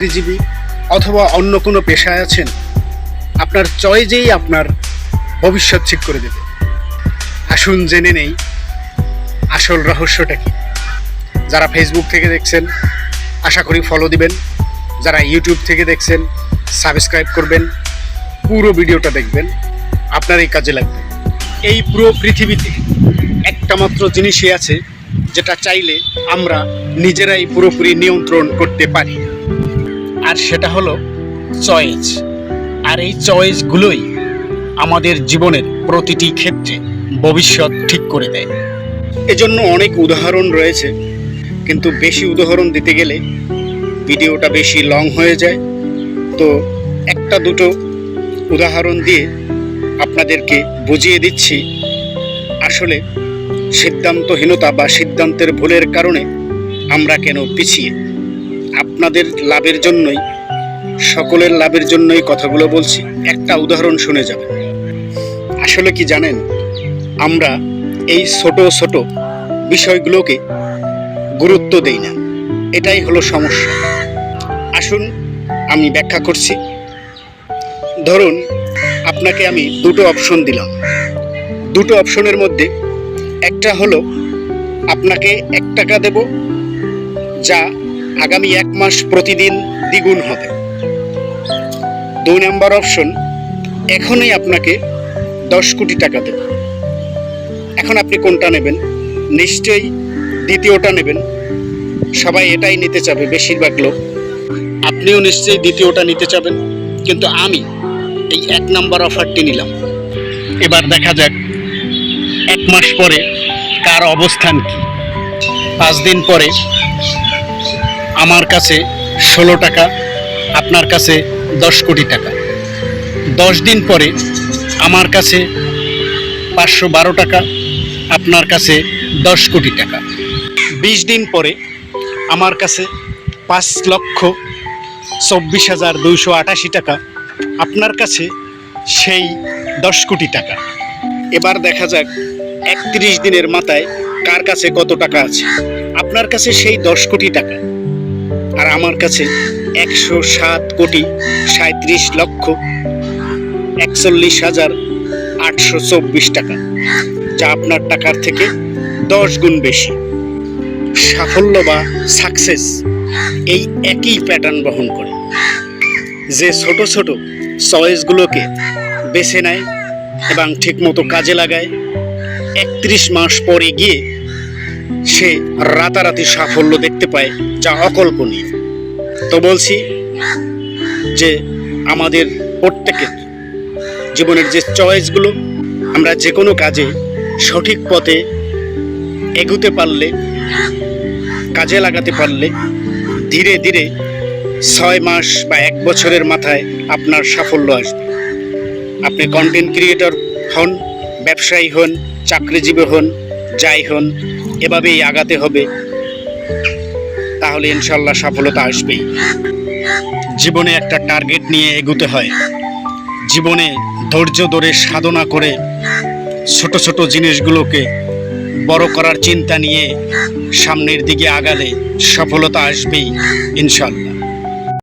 চাকরিজীবী অথবা অন্য কোনো পেশায় আছেন, আপনার চয়েজেই আপনার ভবিষ্যৎ ঠিক করে দেবে। আসুন জেনে নেই আসল রহস্যটা কি। যারা ফেসবুক থেকে দেখছেন, আশা করি ফলো দিবেন। যারা ইউটিউব থেকে দেখছেন সাবস্ক্রাইব করবেন। পুরো ভিডিওটা দেখবেন। আপনার এই কাজে লাগবে। এই পুরো পৃথিবীতে একটা মাত্র জিনিসই আছে, যেটা চাইলে আমরা নিজেরাই পুরোপুরি নিয়ন্ত্রণ করতে পারি। আর সেটা হলো চয়েস। আর এই চয়েসগুলোই আমাদের জীবনের প্রতিটি ক্ষেত্রে ভবিষ্যৎ ঠিক করে দেয়। এজন্য অনেক উদাহরণ রয়েছে, কিন্তু বেশি উদাহরণ দিতে গেলে ভিডিওটা বেশি লং হয়ে যায়। তো একটা দুটো উদাহরণ দিয়ে আপনাদেরকে বুঝিয়ে দিচ্ছি। আসলে সিদ্ধান্তহীনতা বা সিদ্ধান্তের ভুলের কারণে আমরা কেন পিছিয়ে? আপনাদের লাভের জন্যই, সকলের লাভের জন্যই কথাগুলো বলছি। একটা উদাহরণ শুনে যাবেন। আসলে কি জানেন? আমরা এই ছোট ছোট বিষয়গুলোকে গুরুত্ব দেই না। এটাই হলো সমস্যা। আসুন, আমি ব্যাখ্যা করছি। ধরুন, আপনাকে আমি দুটো অপশন দিলাম। দুটো অপশনের মধ্যে একটা হলো, আপনাকে এক টাকা দেব, যা আগামী এক মাস প্রতিদিন দ্বিগুণ হবে। দুই নাম্বার অপশন, এখনই আপনাকে দশ কোটি টাকা দেব। এখন আপনি কোনটা নেবেন? নিশ্চয়ই দ্বিতীয়টা নেবেন। সবাই এটাই নিতে চাবে, বেশিরভাগ লোক। আপনিও নিশ্চয়ই দ্বিতীয়টা নিতে চাবেন, কিন্তু আমি এই এক নাম্বার অফারটি নিলাম। এবার দেখা যাক, এক মাস পরে কার অবস্থান কি? পাঁচ দিন পরে আমার কাছে ষোলো টাকা, আপনার কাছে দশ কোটি টাকা। দশ দিন পরে আমার কাছে পাঁচশো বারো টাকা, আপনার কাছে দশ কোটি টাকা। বিশ দিন পরে আমার কাছে পাঁচ লক্ষ চব্বিশ হাজার দুইশো আটাশি টাকা, আপনার কাছে সেই দশ কোটি টাকা। এবার দেখা যাক একত্রিশ দিনের মাথায় কার কাছে কত টাকা আছে। আপনার কাছে সেই দশ কোটি টাকা। আর আমার কাছে একশো সাত কোটি সাঁত্রিশ লক্ষ একচল্লিশ হাজার আটশো চব্বিশ টাকা, যা আপনার টাকার থেকে দশ গুণ বেশি। সাফল্য বা সাকসেস এই একই প্যাটার্ন বহন করে। যে ছোট ছোট চয়েসগুলোকে বেছে নেয় এবং ঠিকমতো কাজে লাগায়, একত্রিশ মাস পরে গিয়ে সে রাতারাতি সাফল্য দেখতে পায় যা অকল্পনীয়। তো বলছি যে আমাদের প্রত্যেকের জীবনের যে চয়েসগুলো, আমরা যে কোনো কাজে সঠিক পথে এগুতে পারলে, কাজে লাগাতে পারলে ধীরে ধীরে ছয় মাস বা এক বছরের মাথায় আপনার সাফল্য আসবে। আপনি কন্টেন্ট ক্রিয়েটর হন, ব্যবসায়ী হন, চাকরিজীবী হন, যাই হন এভাবেই আগাতে হবে। তাহলে ইনশাল্লাহ সফলতা আসবেই। জীবনে একটা টার্গেট নিয়ে এগুতে হয়। জীবনে ধৈর্য ধরে সাধনা করে ছোট ছোট জিনিসগুলোকে বড় করার চিন্তা নিয়ে সামনের দিকে আগালে সফলতা আসবেই ইনশাল্লাহ।